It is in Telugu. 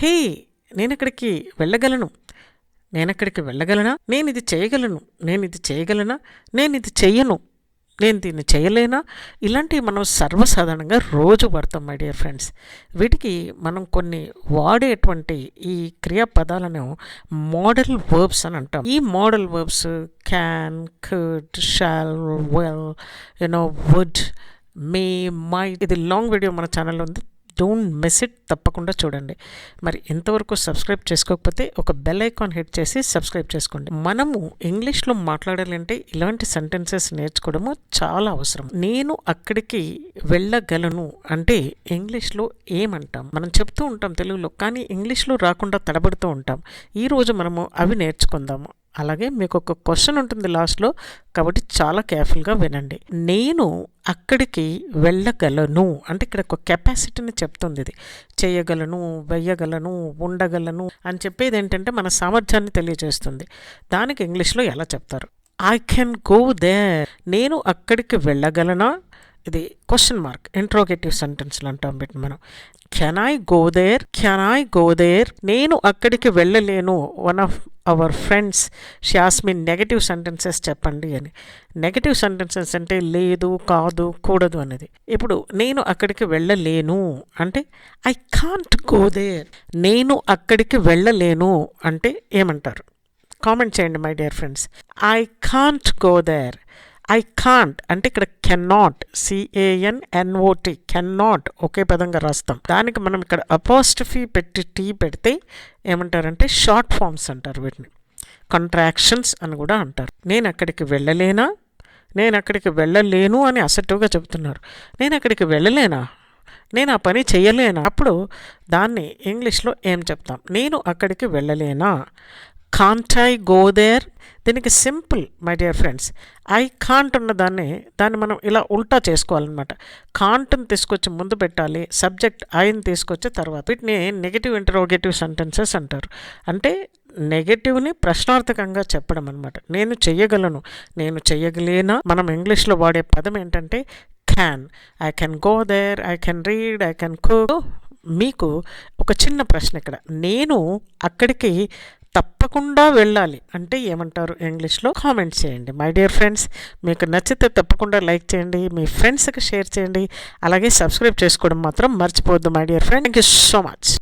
హే నేను అక్కడికి వెళ్ళగలను. నేను అక్కడికి వెళ్ళగలనా? నేను ఇది చేయగలను. నేను ఇది చేయగలనా? నేను ఇది చేయను నేను దీన్ని చేయలేనా? ఇలాంటివి మనం సర్వసాధారణంగా రోజు పడతాం మై డియర్ ఫ్రెండ్స్ వీటికి మనం కొన్ని వాడేటువంటి ఈ క్రియాపదాలను మోడల్ వర్బ్స్ అని అంటాం. ఈ modal verbs can could shall will you know would may might ఇది లాంగ్ వీడియో మన ఛానల్లో ఉంది. డోంట్ మిస్ ఇట్ తప్పకుండా చూడండి. మరి ఇంతవరకు సబ్స్క్రైబ్ చేసుకోకపోతే ఒక బెల్ ఐకాన్ హిట్ చేసి సబ్స్క్రైబ్ చేసుకోండి. మనము ఇంగ్లీష్లో మాట్లాడాలంటే ఇలాంటి సెంటెన్సెస్ నేర్చుకోవడము చాలా అవసరం. నేను అక్కడికి వెళ్ళగలను అంటే ఇంగ్లీష్లో ఏమంటాం? మనం చెప్తూ ఉంటాం తెలుగులో కానీ ఇంగ్లీష్లో రాకుండా తడబడుతూ ఉంటాం. ఈరోజు మనము అవి నేర్చుకుందాము. అలాగే మీకు ఒక క్వశ్చన్ ఉంటుంది లాస్ట్లో కాబట్టి చాలా కేర్ఫుల్గా వినండి. నేను అక్కడికి వెళ్ళగలను అంటే ఇక్కడ ఒక కెపాసిటీని చెప్తుంది ఇది. చేయగలను వెయ్యగలను ఉండగలను అని చెప్పేది ఏంటంటే మన సామర్థ్యాన్ని తెలియజేస్తుంది. దానికి ఇంగ్లీష్లో ఎలా చెప్తారు? ఐ కెన్ గో దే నేను అక్కడికి వెళ్ళగలనా? ఇది క్వశ్చన్ మార్క్ ఇంట్రోగేటివ్ సెంటెన్స్లు అంటాం వీటిని మనం. Can I go there can I go there నేను అక్కడికి వెళ్ళలేను. One of our friends shows me negative sentences చెప్పండి అని. నెగటివ్ సెంటెన్సెస్ అంటే లేదు కాదు కూడదు అనేది. ఇప్పుడు నేను అక్కడికి వెళ్ళలేను అంటే ఐ కాంట్ గో దేర్ నేను అక్కడికి వెళ్ళలేను అంటే ఏమంటారు? కామెంట్ చేయండి my dear friends I can't go there I can't అంటే ఇక్కడ can not C A N N O T can not ఒకే పదంగా రాస్తాం. దానికి మనం ఇక్కడ అపోస్టఫీ పెట్టి టీ పెడితే ఏమంటారంటే షార్ట్ ఫామ్స్ అంటారు వీటిని. కంట్రాక్షన్స్ అని కూడా అంటారు. నేను అక్కడికి వెళ్ళలేనా? నేను అక్కడికి వెళ్ళలేను అని అసట్టుగా చెబుతున్నారు. నేను అక్కడికి వెళ్ళలేనా? నేను ఆ పని చేయలేనా? అప్పుడు దాన్ని ఇంగ్లీష్లో ఏం చెప్తాం? నేను అక్కడికి వెళ్ళలేనా? కాంట్ ఐ గో దేర్ దీనికి simple my dear friends. I can't ఉన్న దాన్ని దాన్ని మనం ఇలా ఉల్టా చేసుకోవాలన్నమాట. కాంట్ని తీసుకొచ్చి ముందు పెట్టాలి సబ్జెక్ట్ ఐని తీసుకొచ్చి తర్వాత. వీటిని నెగిటివ్ ఇంటరోగేటివ్ సెంటెన్సెస్ అంటారు. అంటే నెగటివ్ని ప్రశ్నార్థకంగా చెప్పడం అనమాట నేను చెయ్యగలను నేను చెయ్యగలేనా? మనం ఇంగ్లీష్లో వాడే పదం ఏంటంటే can I can go there I can read I can cook మీకు ఒక చిన్న ప్రశ్న ఇక్కడ. నేను అక్కడికి తప్పకుండా వెళ్ళాలి. అంటే ఏమంటారు ఇంగ్లీష్లో? కామెంట్ చేయండి. మై డియర్ ఫ్రెండ్స్ మీకు నచ్చితే తప్పకుండా లైక్ చేయండి. మీ ఫ్రెండ్స్కి షేర్ చేయండి. అలాగే సబ్స్క్రైబ్ చేసుకోవడం మాత్రం మర్చిపోవద్దు my dear friend thank you so much